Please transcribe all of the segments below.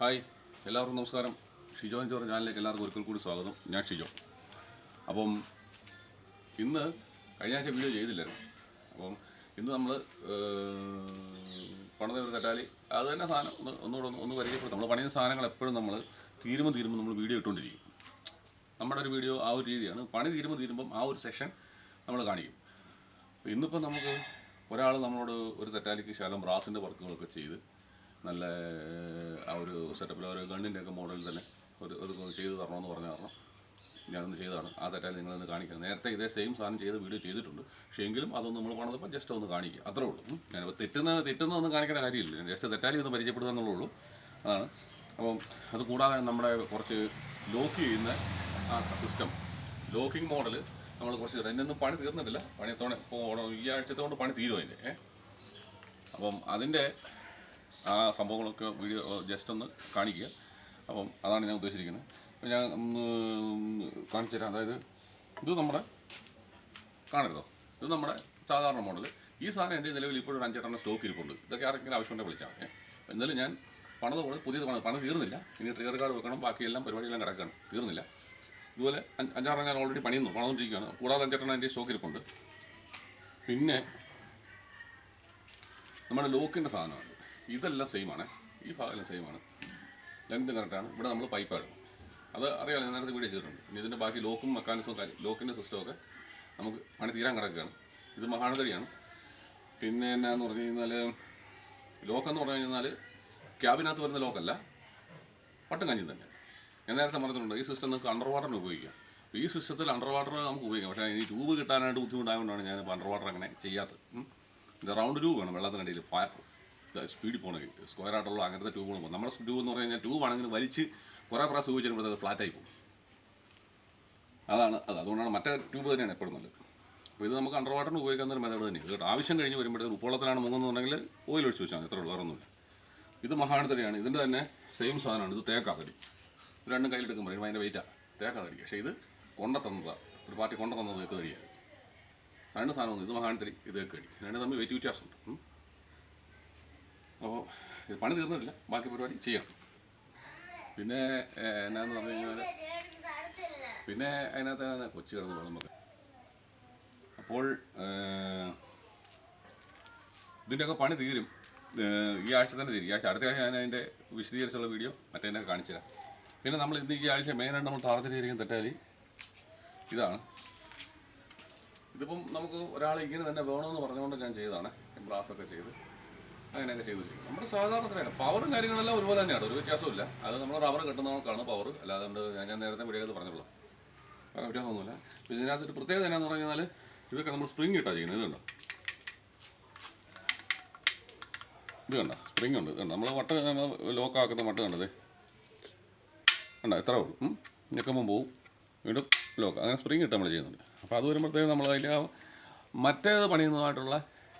Hi എല്ലാവർക്കും നമസ്കാരം. ഷിജോ എന്ന് പറഞ്ഞ ചാനലിലേക്ക് എല്ലാവർക്കും ഒരിക്കൽ കൂടി സ്വാഗതം. ഞാൻ ഷിജോ. അപ്പം ഇന്ന് കഴിഞ്ഞ ആഴ്ച വീഡിയോ ചെയ്തില്ലായിരുന്നു. അപ്പം ഇന്ന് നമ്മൾ പണിത ഒരു തെറ്റാലി അത് തന്നെ സാധനം ഒന്ന് ഒന്നുകൂടെ ഒന്ന് ഒന്ന് പരിചയപ്പെടുത്തും. നമ്മൾ പണിയുന്ന സാധനങ്ങൾ എപ്പോഴും നമ്മൾ തീരുമ്പോൾ തീരുമ്പോൾ നമ്മൾ വീഡിയോ ഇട്ടുകൊണ്ടിരിക്കും നമ്മുടെ ഒരു വീഡിയോ ആ ഒരു രീതിയാണ്. പണി തീരുമ്പോൾ തീരുമ്പം ആ ഒരു സെക്ഷൻ നമ്മൾ കാണിക്കും. ഇന്നിപ്പം നമുക്ക് ഒരാൾ നമ്മളോട് ഒരു തെറ്റാലിക്ക് ശകലം ബ്രാസിന്റെ വർക്കുകളൊക്കെ ചെയ്ത് നല്ല ആ ഒരു സെറ്റപ്പിൽ ഒരു ഗണ്ണിന്റെ ഒക്കെ മോഡലിൽ തന്നെ ഒരു ഒരു ചെയ്ത് തരണമെന്ന് പറഞ്ഞു കാരണം ഞാനൊന്ന് ചെയ്തതാണ്. ആ തെറ്റാലി നിങ്ങളൊന്ന് കാണിക്കുക നേരത്തെ ഇതേ സെയിം സാധനം ചെയ്ത് വീഡിയോ ചെയ്തിട്ടുണ്ട്. പക്ഷേ എങ്കിലും അതൊന്നും നമ്മൾ പണിതപ്പോൾ ജസ്റ്റ് ഒന്ന് കാണിക്കുക. അത്രേ ഉള്ളൂ. ഞാനിപ്പോൾ തെറ്റുന്ന തെറ്റുന്നതൊന്നും കാണിക്കേണ്ട കാര്യമില്ല. ജസ്റ്റ് തെറ്റാലി ഒന്ന് പരിചയപ്പെടുക എന്നുള്ളൂ അതാണ്. അപ്പം അത് കൂടാതെ നമ്മുടെ കുറച്ച് ലോക്ക് ചെയ്യുന്ന ആ സിസ്റ്റം ലോക്കിംഗ് മോഡൽ നമ്മൾ കുറച്ച് അതിനൊന്നും പണി തീർന്നിട്ടില്ല. പണിയത്തോടെ ഇപ്പോൾ ഈ ആഴ്ചത്തെ പണി തീരും അതിന്റെ അപ്പം അതിന്റെ ആ സംഭവങ്ങളൊക്കെ വീഡിയോ ജസ്റ്റ് ഒന്ന് കാണിക്കുക. അപ്പം അതാണ് ഞാൻ ഉദ്ദേശിച്ചിരിക്കുന്നത്. അപ്പം ഞാൻ കാണിച്ചു തരാം. അതായത് ഇത് നമ്മുടെ കാണരുതോ? ഇത് നമ്മുടെ സാധാരണ മോഡൽ. ഈ സാധനം എന്റെ നിലവിൽ ഇപ്പോഴും അഞ്ചെട്ടെണ്ണം സ്റ്റോക്ക് ഇരിപ്പുണ്ട്. ഇതൊക്കെ ആർക്കെങ്കിലും ആവശ്യമുണ്ടെങ്കിൽ വിളിച്ചാൽ ഏഹ് എന്നാലും ഞാൻ പണത് പോലെ പുതിയത് പണം പണം തീർന്നില്ല. ഇനി ട്രിഗർ കാർഡ് വെക്കണം ബാക്കിയെല്ലാം പരിപാടിയെല്ലാം കിടക്കണം തീർന്നില്ല. ഇതുപോലെ അഞ്ച് അഞ്ചാറെണ്ണം ഞാൻ ഓൾറെഡി പണിയുന്നു പണിതുകൊണ്ടിരിക്കുകയാണ്. കൂടാതെ അഞ്ചെട്ടെണ്ണം എന്റെ സ്റ്റോക്ക് ഇരിപ്പുണ്ട്. പിന്നെ നമ്മുടെ ലോക്കിന്റെ സാധനമാണ്. ഇതെല്ലാം സെയിം ആണ്. ഈ ഭാഗമെല്ലാം സെയിം ആണ്. ലെങ്ത് കറക്റ്റാണ് ഇവിടെ നമ്മൾ പൈപ്പാണ് അത് അറിയാമല്ലോ ഞാൻ നേരത്തെ വീഡിയോ ചെയ്തിട്ടുണ്ട്. ഇനി ഇതിന്റെ ബാക്കി ലോക്കും മെക്കാനിസവും കാര്യം ലോക്കിന്റെ സിസ്റ്റമൊക്കെ നമുക്ക് പണി തീരാൻ കിടക്കുകയാണ്. ഇത് മഹാനഗരിയാണ്. പിന്നെ എന്നാന്ന് പറഞ്ഞു കഴിഞ്ഞാൽ ലോക്കെന്ന് പറഞ്ഞു കഴിഞ്ഞാൽ ക്യാബിനകത്ത് വരുന്ന ലോക്കല്ല പട്ടും കഞ്ഞി തന്നെ. ഞാൻ നേരത്തെ പറഞ്ഞിട്ടുണ്ട് ഈ സിസ്റ്റം നമുക്ക് അണ്ടർ വാട്ടറിന് ഉപയോഗിക്കാം. ഈ സിസ്റ്റത്തിൽ അണ്ടർ വാട്ടർ നമുക്ക് ഉപയോഗിക്കാം. പക്ഷേ ഈ ട്യൂബ് കിട്ടാനായിട്ട് ബുദ്ധിമുട്ടായതുകൊണ്ടാണ് ഞാൻ ഇപ്പോൾ അണ്ടർ വാട്ടർ അങ്ങനെ ചെയ്യാത്തത്. ഇത് റൗണ്ട് ട്യൂബ് വേണം വെള്ളത്തിനടിയിൽ. സ്പീഡിൽ പോകണമെങ്കിൽ സ്ക്വയർ ആയിട്ടുള്ള അങ്ങനത്തെ ട്യൂബ് പോകും നമ്മുടെ ട്യൂബ് എന്ന് പറഞ്ഞു കഴിഞ്ഞാൽ ട്യൂബ് ആണെങ്കിൽ വലിച്ച് കുറേ പ്രാവശ്യം ഉപയോഗിച്ച് കഴിയുമ്പോൾ അത് ഫ്ലാറ്റായി പോകും. അതാണ് അത് അതുകൊണ്ടാണ് മറ്റേ ട്യൂബ് തന്നെയാണ് എപ്പോഴും നല്ലത്. അപ്പോൾ ഇത് നമുക്ക് അണ്ടർ വാട്ടറിന് ഉപയോഗിക്കുന്ന ഒരു മെത്തേഡ് തന്നെയാണ്. ഇത് ആവശ്യം കഴിഞ്ഞ് വരുമ്പോഴത്തേക്ക് ഉപ്പോളത്തിലാണ് മുങ്ങുന്നുണ്ടെങ്കിൽ ഓയിൽ ഒഴിച്ച് വെച്ചാൽ എത്ര വേറൊന്നുമില്ല ഇത് മഹാനതടിയാണ് ഇതിന്റെ തന്നെ സെയിം സാധനമാണ്. ഇത് തേക്കാതടി ഇത് രണ്ടും കയ്യിലെടുക്കുമ്പോൾ അതിന്റെ വെയിറ്റാണ് തേക്കാതടി പക്ഷേ ഇത് കൊണ്ട തന്നതാണ് ഒരു പാർട്ടി കൊണ്ട തന്നത് തേക്ക് തടിയാണ് രണ്ട് സാധനമൊന്നും ഇത് മഹാനത്തടി ഇത് തേക്കടി രണ്ട് തമ്മിൽ വെയിറ്റ് വ്യത്യാസമുണ്ട്. അപ്പോൾ പണി തീർന്നിട്ടില്ല. ബാക്കി പരിപാടി ചെയ്യണം. പിന്നെ എന്നാന്ന് പറഞ്ഞു കഴിഞ്ഞാൽ പിന്നെ അതിനകത്ത് കൊച്ചു കിടന്ന് പോകും നമുക്ക്. അപ്പോൾ ഇതിന്റെയൊക്കെ പണി തീരും. ഈ ആഴ്ച തന്നെ തീരും. ഈ ആഴ്ച അടുത്ത ആഴ്ച ഞാൻ അതിന്റെ വിശദീകരിച്ചുള്ള വീഡിയോ മറ്റേതിനൊക്കെ കാണിച്ചു തരാം. പിന്നെ നമ്മൾ ഇന്ന് ഈ ആഴ്ച മെയിനായിട്ട് നമ്മൾ താളത്തിലിരിക്കുന്ന തെറ്റാലി ഇതാണ്. ഇതിപ്പം നമുക്ക് ഒരാൾ ഇങ്ങനെ തന്നെ വേണമെന്ന് പറഞ്ഞുകൊണ്ട് ഞാൻ ചെയ്തതാണ്. ബ്രാസൊക്കെ ചെയ്ത്. അങ്ങനെയൊക്കെ വെച്ചിരിക്കും. നമ്മുടെ സാധാരണ തന്നെയാണ്. പവറും കാര്യങ്ങളെല്ലാം ഒരുപോലെ തന്നെയാണ്. ഒരു വ്യത്യാസമില്ല അത് നമ്മൾ റബ്ബർ കെട്ടുന്നവർക്കാണ് പവർ അല്ലാതെ ഞാൻ ഞാൻ നേരത്തെ വീഡിയോ പറഞ്ഞുള്ളൂ വേറെ വ്യത്യാസമൊന്നുമില്ല. പിന്നെ ഇതിനകത്ത് ഒരു പ്രത്യേകത എന്നാന്ന് പറഞ്ഞു കഴിഞ്ഞാൽ ഇതൊക്കെ നമ്മൾ സ്പ്രിങ് ഇട്ടാണ് ചെയ്യുന്നത്. ഇത് കണ്ടോ? ഇത് കണ്ടോ? സ്പ്രിങ് ഉണ്ട്. നമ്മൾ വട്ട് ലോക്കാക്കുന്ന വട്ട് കണ്ടത് കണ്ടോ? എത്ര ഉള്ളൂ. ഞെക്കുമ്പം പോവും. വീണ്ടും ലോക്ക് അങ്ങനെ സ്പ്രിങ് ഇട്ട് നമ്മൾ ചെയ്യുന്നുണ്ട്. അപ്പോൾ അത് വരുമ്പോഴത്തേക്കും നമ്മൾ അതിന്റെ മറ്റേത് പണിയുന്നതായിട്ടുള്ള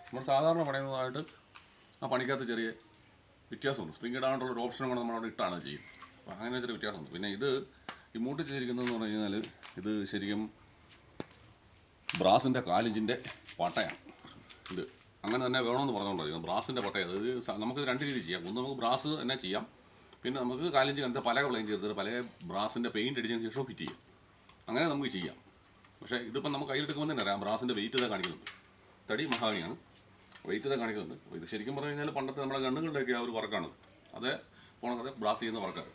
നമ്മൾ സാധാരണ പണിയുന്നതായിട്ട് ആ പണിക്കകത്ത് ചെറിയ വ്യത്യാസമുണ്ട്. സ്പ്രിങ് ഇടാനുള്ള ഒരു ഓപ്ഷനും കൂടെ നമ്മളവിടെ ഇട്ടാണ് ചെയ്യും അപ്പോൾ അങ്ങനെ ചെറിയ വ്യത്യാസമുണ്ട്. പിന്നെ ഇത് ഈ എന്ന് പറഞ്ഞു കഴിഞ്ഞാൽ ഇത് ശരിക്കും ബ്രാസിന്റെ കാലിഞ്ചിന്റെ പട്ടയാണ്. ഇത് അങ്ങനെ തന്നെ വേണമെന്ന് പറഞ്ഞുകൊണ്ടിരിക്കുന്നത് ബ്രാസിന്റെ പട്ടയ അതായത് നമുക്ക് രണ്ട് രീതി ചെയ്യാം. ഒന്ന് നമുക്ക് ബ്രാസ് തന്നെ ചെയ്യാം. പിന്നെ നമുക്ക് കാലിഞ്ച് കണ്ട പല പ്ലെയിൻ ചെയ്തിട്ട് പല ബ്രാസിന്റെ പെയിന്റ് അടിച്ചതിന് ശേഷം ഫിറ്റ് ചെയ്യാം. അങ്ങനെ നമുക്ക് ചെയ്യാം. പക്ഷേ ഇതിപ്പം നമുക്ക് കയ്യിലെടുക്കുമ്പോൾ തന്നെ അറിയാം. ബ്രാസിന്റെ വെയിറ്റ് ഇതാ കാണിക്കുന്നുണ്ട്. തടി മഹാഗണിയാണ്. വെയിറ്റ് ഇതാ കാണിക്കുന്നുണ്ട്. ഇത് ശരിക്കും പറഞ്ഞു കഴിഞ്ഞാൽ പണ്ടത്തെ നമ്മുടെ ഗണ്ണുകളുടെയൊക്കെ ആ ഒരു വർക്കാണ് അത് പോണത് ബ്ലാസ് ചെയ്യുന്ന വർക്കാണ്.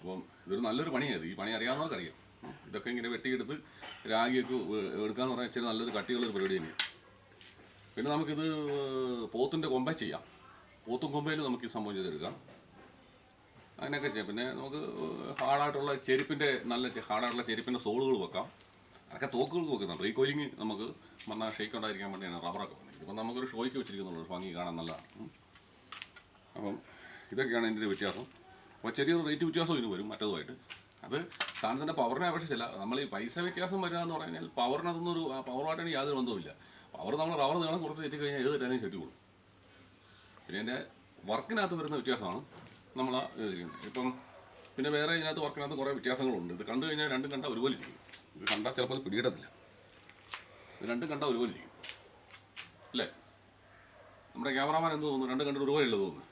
അപ്പം ഇതൊരു നല്ലൊരു പണിയാണ് ഈ പണി അറിയാവുന്നവർക്കറിയാം. ഇതൊക്കെ ഇങ്ങനെ വെട്ടിയെടുത്ത് രാഗിയൊക്കെ എടുക്കാന്ന് പറഞ്ഞാൽ ഇച്ചിരി നല്ലൊരു കട്ടിയുള്ളൊരു പരിപാടി തന്നെയാണ് പിന്നെ നമുക്കിത് പോത്തിന്റെ കൊമ്പ ചെയ്യാം. പോത്തും കൊമ്പയിൽ നമുക്ക് ഈ സംഭവം ചെയ്തെടുക്കാം. അങ്ങനെയൊക്കെ ചെയ്യാം. പിന്നെ നമുക്ക് ഹാർഡായിട്ടുള്ള ചെരുപ്പിന്റെ നല്ല ഹാർഡായിട്ടുള്ള ചെരുപ്പിന്റെ സോളുകൾ വെക്കാം. അതൊക്കെ തോക്കുകൾ വെക്കുന്നുണ്ട് റീകോയിലിംഗ് നമുക്ക് വന്നാൽ ഷേക്ക് ഉണ്ടായിരിക്കാൻ വേണ്ടിയാണ് റബ്ബറൊക്കെ വന്നത്. ഇപ്പം നമുക്കൊരു ഷോയ്ക്ക് വെച്ചിരിക്കുന്നുള്ളൂ. ഭംഗി കാണാൻ നല്ല. അപ്പം ഇതൊക്കെയാണ് ഇതിന്റെ വ്യത്യാസം. അപ്പോൾ ചെറിയൊരു റേറ്റ് വ്യത്യാസം ഇതിന് വരും മറ്റേതുമായിട്ട്. അത് സാധനത്തിന്റെ പവറിനെ അപേക്ഷിച്ചില്ല. നമ്മൾ ഈ പൈസ വ്യത്യാസം വരിക എന്ന് പറഞ്ഞാൽ പവറിനകത്തൊന്നും ഒരു പവറുമായിട്ട് യാതൊരു ബന്ധവുമില്ല. പവർ നമ്മൾ റവർ നീളം കുറച്ച് തെറ്റി കഴിഞ്ഞാൽ ഏത് തരാനും കൊടുക്കും പിന്നെ എന്റെ വർക്കിനകത്ത് വരുന്ന വ്യത്യാസമാണ് നമ്മൾ ഇപ്പം പിന്നെ വേറെ ഇതിനകത്ത് വർക്കിനകത്ത് കുറേ വ്യത്യാസങ്ങളുണ്ട്. ഇത് കണ്ടു കഴിഞ്ഞാൽ രണ്ടും കണ്ട ഒരുപോലെ ഇരിക്കും. ഇത് കണ്ടാൽ ചിലപ്പോൾ അത് പിടിയിടത്തില്ല ഇത് രണ്ടും കണ്ട ഒരുപോലെ ഇരിക്കും. അല്ലേ? നമ്മുടെ ക്യാമറാമാൻ എന്ത് തോന്നുന്നു? രണ്ടും കണ്ടിട്ട് ഒരുപോലെ ഉള്ളത് തോന്നുന്നു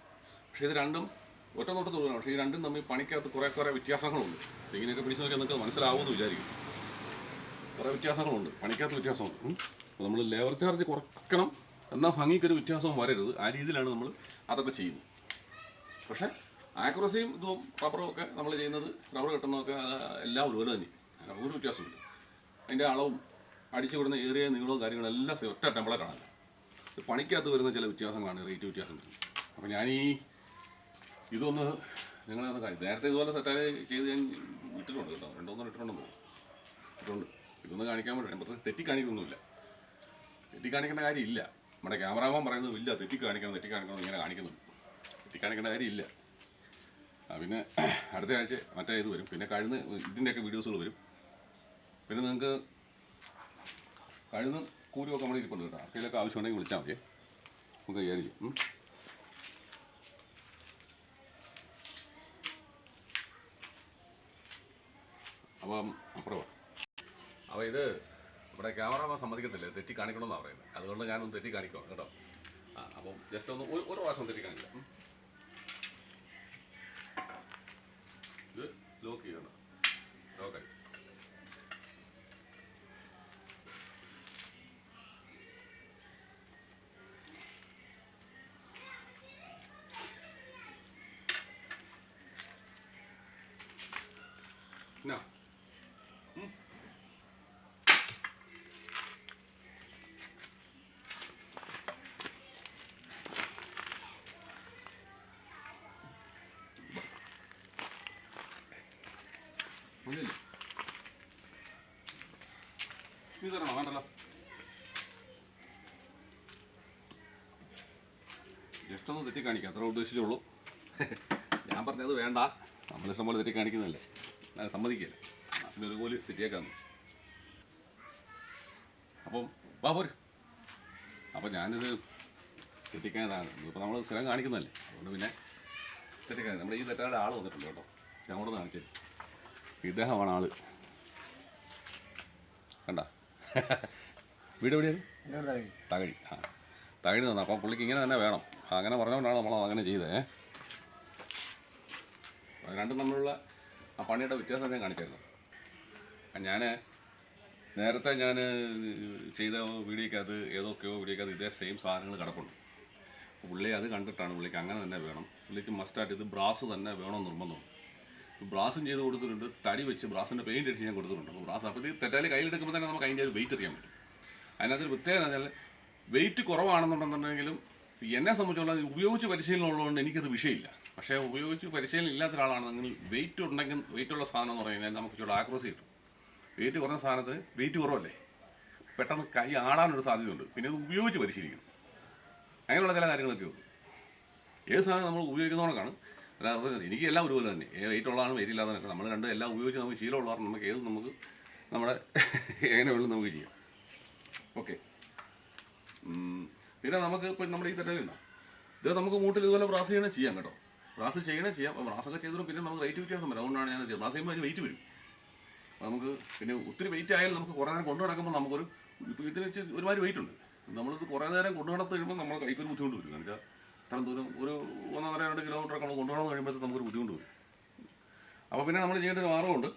പക്ഷേ ഇത് രണ്ടും ഒറ്റ നോട്ടത്തിൽ തോന്നുന്നു പക്ഷേ ഈ രണ്ടും തമ്മിൽ പണിക്കകത്ത് കുറേ കുറേ വ്യത്യാസങ്ങളുണ്ട്. ഇങ്ങനെയൊക്കെ പിടിച്ച് നോക്കിയാൽ നിങ്ങൾക്ക് മനസ്സിലാവുമെന്ന് വിചാരിക്കും. കുറേ വ്യത്യാസങ്ങളുണ്ട്. പണിക്കകത്ത് വ്യത്യാസമുണ്ട്. അപ്പോൾ നമ്മൾ ലേബർ ചാർജ് കുറയ്ക്കണം എന്നാൽ ഭംഗിക്കൊരു വ്യത്യാസവും വരരുത്. ആ രീതിയിലാണ് നമ്മൾ അതൊക്കെ ചെയ്യുന്നത്. പക്ഷേ ആക്യുറസിയും ഇതും റബ്ബറും ഒക്കെ നമ്മൾ ചെയ്യുന്നത് റബ്ബർ കെട്ടുന്നതൊക്കെ എല്ലാം ഒരുപോലെ തന്നെ. ഒരു വ്യത്യാസമില്ല അതിന്റെ അളവും അടിച്ചു വിടുന്ന ഏറിയ നീളവും കാര്യങ്ങളും എല്ലാം സെ- ഒറ്റ ഇത് പണിക്കകത്ത് വരുന്ന ചില വ്യത്യാസങ്ങളാണ് റേറ്റ് വ്യത്യാസം വരുന്നത്. അപ്പോൾ ഞാനീ ഇതൊന്ന് നിങ്ങളെ ഒന്ന് കാര്യം നേരത്തെ ഇതുപോലെ സെറ്റായി ചെയ്ത് ഞാൻ ഇട്ടിട്ടുണ്ട് കേട്ടോ. രണ്ടൊന്നും ഇട്ടിട്ടുണ്ട്. ഇതൊന്ന് കാണിക്കാൻ പ്രത്യേകിച്ച് തെറ്റി കാണിക്കൊന്നുമില്ല തെറ്റി കാണിക്കേണ്ട കാര്യമില്ല. നമ്മുടെ ക്യാമറാമാൻ പറയുന്നത് ഇല്ല തെറ്റി കാണിക്കണം തെറ്റി കാണിക്കണം ഇങ്ങനെ കാണിക്കുന്നു തെറ്റി കാണിക്കേണ്ട കാര്യമില്ല. പിന്നെ അടുത്ത ആഴ്ച മറ്റേ ഇത് വരും. പിന്നെ കഴുന്ന് ഇതിന്റെയൊക്കെ വീഡിയോസുകൾ വരും. പിന്നെ നിങ്ങൾക്ക് കഴുന്നും കൂലിയൊക്കെ നമ്മൾ ഇരിപ്പുണ്ട് കേട്ടോ. ആവശ്യം ഉണ്ടെങ്കിൽ വിളിച്ചാൽ മതി. നമുക്ക് കയറിക്കും അപ്പം അപ്പുറവാ. അപ്പോൾ ഇത് ഇവിടെ ക്യാമറമാൻ സമ്മതിക്കത്തില്ല? തെറ്റി കാണിക്കണമെന്നാണ് പറയുന്നത്. അതുകൊണ്ട് ഞാനൊന്ന് തെറ്റി കാണിക്കാം കേട്ടോ. ആ അപ്പം ജസ്റ്റ് ഒന്ന് ഒരു ഒരു പ്രാവശ്യം തെറ്റി കാണിക്കാം ഉം. ഇത് ലോക്ക് ചെയ്യണം. ലോക്കായി എന്നാ ജസ്റ്റ് ഒന്ന് തെറ്റി കാണിക്കാം അത്ര ഉദ്ദേശിച്ചുള്ളൂ. ഞാൻ പറഞ്ഞത് വേണ്ട. നമ്മൾ ഇഷ്ടം പോലെ തെറ്റി കാണിക്കുന്നതല്ലേ ഞാൻ സമ്മതിക്കില്ല. പിന്നെ ഒരു കോൽ തെറ്റിയേക്കാന്ന്. അപ്പം വാ പോര്. അപ്പം ഞാനിത് തെറ്റിക്കാനാണ് ഇപ്പം നമ്മൾ സ്ഥിരം കാണിക്കുന്നതല്ലേ. അതുകൊണ്ട് പിന്നെ തെറ്റിക്കാൻ നമ്മുടെ ഈ തെറ്റാരുടെ ആൾ വന്നിട്ടുണ്ട് കേട്ടോ. ഞാൻ കൂടെ കാണിച്ചു ഇദ്ദേഹമാണ് ആൾ കണ്ട? വീട് എവിടെയാണ് തകഴി. ആ തകഴി തന്നെ അപ്പം പുള്ളിക്ക് ഇങ്ങനെ തന്നെ വേണം. അങ്ങനെ പറഞ്ഞുകൊണ്ടാണ് നമ്മൾ അങ്ങനെ ചെയ്തത് രണ്ടും തമ്മിലുള്ള ആ പണിയുടെ വ്യത്യാസം ഞാൻ കാണിച്ചായിരുന്നു. ഞാൻ നേരത്തെ ഞാൻ ചെയ്ത വീഡിയോക്കകത്ത് ഏതൊക്കെയോ വീഡിയോക്കകത്ത് ഇതേ സെയിം സാധനങ്ങൾ കിടപ്പുണ്ട്. പുള്ളി അത് കണ്ടിട്ടാണ് പുള്ളിക്ക് അങ്ങനെ തന്നെ വേണം. പുള്ളിക്ക് മസ്റ്റായിട്ട് ഇത് ബ്രാസ് തന്നെ വേണമെന്ന് നിർബന്ധമാണ് ബ്രാസും ചെയ്ത് കൊടുത്തിട്ടുണ്ട്. തടി വെച്ച് ബ്രാസിന്റെ പെയിന്റ് അടിച്ച് ഞാൻ കൊടുത്തിട്ടുണ്ട്. അപ്പോൾ ബ്രാസ് അപ്പോൾ ഇത് തെറ്റാലി കയ്യിലെടുക്കുമ്പോൾ തന്നെ നമുക്ക് അതിന്റെ ഒരു വെയിറ്റ് അറിയാൻ പറ്റും. അതിനകത്തൊരു പ്രത്യേകത എന്ന് പറഞ്ഞാൽ വെയിറ്റ് കുറവാണെന്നുണ്ടെന്നുണ്ടെങ്കിലും എന്നെ സംബന്ധിച്ചുള്ള ഉപയോഗിച്ച് പരിശീലനം ഉള്ളതുകൊണ്ട് എനിക്കത് വിഷയമില്ല. പക്ഷേ ഉപയോഗിച്ച് പരിശീലനം ഇല്ലാത്ത ഒരാളാണെങ്കിൽ വെയിറ്റ് ഉണ്ടെങ്കിൽ വെയിറ്റ് ഉള്ള സാധനം എന്ന് പറഞ്ഞാൽ നമുക്ക് ചില ആക്രോസി കിട്ടും. വെയിറ്റ് കുറഞ്ഞ സാധനത്തിന് വെയിറ്റ് കുറവല്ലേ? പെട്ടെന്ന് കൈ ആടാനൊരു സാധ്യതയുണ്ട്. പിന്നെ അത് ഉപയോഗിച്ച് പരിശീലിക്കണം. അങ്ങനെയുള്ള ചില കാര്യങ്ങളൊക്കെ ഉള്ളൂ ഏത് സാധനം നമ്മൾ ഉപയോഗിക്കുന്നതുകൊണ്ടാണ് അല്ലാതെ എനിക്ക് എല്ലാം ഒരുപോലെ തന്നെ. വെയിറ്റ് ഉള്ളതാണ് വെയിറ്റ് ഇല്ലാതെ നമ്മൾ രണ്ട് എല്ലാം ഉപയോഗിച്ച് നമുക്ക് ശീലമുള്ളവർ നമുക്ക് ഏത് നമുക്ക് നമ്മുടെ എങ്ങനെ വേണമെങ്കിലും നമുക്ക് ചെയ്യാം. ഓക്കെ പിന്നെ നമുക്ക് ഇപ്പം നമ്മുടെ ഈ തെറ്റലുണ്ടോ ഇത് നമുക്ക് മൂട്ടിൽ ഇതുപോലെ പ്രാസ് ചെയ്യണേ ചെയ്യാം കേട്ടോ. ബ്രാസ് ചെയ്യണേ ചെയ്യാം. അപ്പോൾ ബ്രാസൊക്കെ ചെയ്തിട്ടും പിന്നെ നമുക്ക് റേറ്റ് വ്യത്യാസം വരും. അതുകൊണ്ടാണ് ഞാൻ ചെയ്തത് പ്രാസ് ചെയ്യുമ്പോൾ അതിന് വെയിറ്റ് വരും. നമുക്ക് പിന്നെ ഒത്തിരി വെയിറ്റ് ആയാലും നമുക്ക് കുറേ നേരം കൊണ്ടു നടക്കുമ്പോൾ നമുക്കൊരു ഇതിന് വെച്ച് ഒരുമാതിരി വെയിറ്റ് ഉണ്ട്. നമ്മളിത് കുറേ നേരം കൊണ്ടു നടത്ത് കഴിയുമ്പോൾ നമ്മൾ കൈക്കൊരു ബുദ്ധിമുട്ട് വരും. കാരണം ഇത്രയും ദൂരം ഒരു ഒന്നര രണ്ട് കിലോമീറ്റർ ഒക്കെ കൊണ്ടുപോകണം കഴിയുമ്പോഴത്തേക്ക് നമുക്കൊരു ബുദ്ധിമുട്ട് വരും. അപ്പോൾ പിന്നെ നമ്മൾ ചെയ്യേണ്ട ഒരു മാർഗമുണ്ട്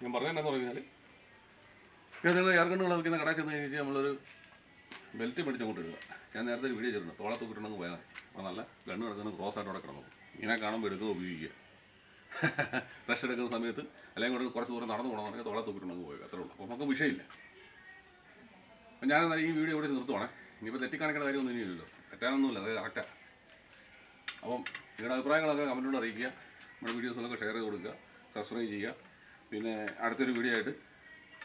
ഞാൻ പറഞ്ഞതെന്നു പറഞ്ഞാൽ ഏതെങ്കിലും എയർ ഗണ്ണുകൾ വയ്ക്കുന്ന കടയിൽ ചെന്ന് കഴിഞ്ഞാൽ നമ്മളൊരു ബെൽറ്റ് മേടിച്ച് അങ്ങോട്ട് ഇടുക. ഞാൻ നേരത്തെ ഒരു വീഡിയോ ചെയ്തിട്ടുണ്ട്. തോളെ തൂക്കിട്ടുണ്ടെങ്കിൽ പോയാൽ അപ്പോൾ നല്ല ഗണ്ണ് കിടക്കുന്ന ക്രോസ് ആയിട്ട് അവിടെ കിടന്നു ഇങ്ങനെ കാണുമ്പോൾ എടുക്കുക ഉപയോഗിക്കുക. റെസ്റ്റ് എടുക്കുന്ന സമയത്ത് അല്ലെങ്കിൽ കൂടെ കുറച്ച് ദൂരം നടന്നു പോകണമെന്നുണ്ടെങ്കിൽ തോളെ തൂക്കിട്ടുണ്ടെങ്കിൽ പോയി അത്രേ ഉള്ളൂ. അപ്പോൾ നമുക്ക് വിഷയമില്ല. അപ്പം ഞാൻ എന്നാൽ ഈ വീഡിയോ ഇവിടെ നിർത്തുവാണേ. ഇനിയിപ്പോൾ തെറ്റിക്കാണിക്കേണ്ട കാര്യമൊന്നും ഇനിയില്ലല്ലോ. തെറ്റാനൊന്നുമില്ല. അത് കറക്റ്റാണ് അപ്പം നിങ്ങളുടെ അഭിപ്രായങ്ങളൊക്കെ കമന്റിലൂടെ അറിയിക്കുക. നമ്മുടെ വീഡിയോസിലൊക്കെ ഷെയർ ചെയ്ത് കൊടുക്കുക. സബ്സ്ക്രൈബ് ചെയ്യുക. പിന്നെ അടുത്തൊരു വീഡിയോ ആയിട്ട്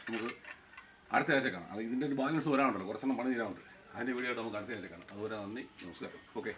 നമുക്ക് അടുത്ത ആഴ്ച കാണാം. അത് ഇതിന്റെ ഒരു ബാലൻസ് വരാനുണ്ടല്ലോ. കുറച്ചെണ്ണം പണി തീരാനുണ്ട് അതിന്റെ വീഡിയോ ആയിട്ട് നമുക്ക് അടുത്ത ആഴ്ച കാണാം. അതുപോലെ നന്ദി. നമസ്കാരം. ഓക്കെ.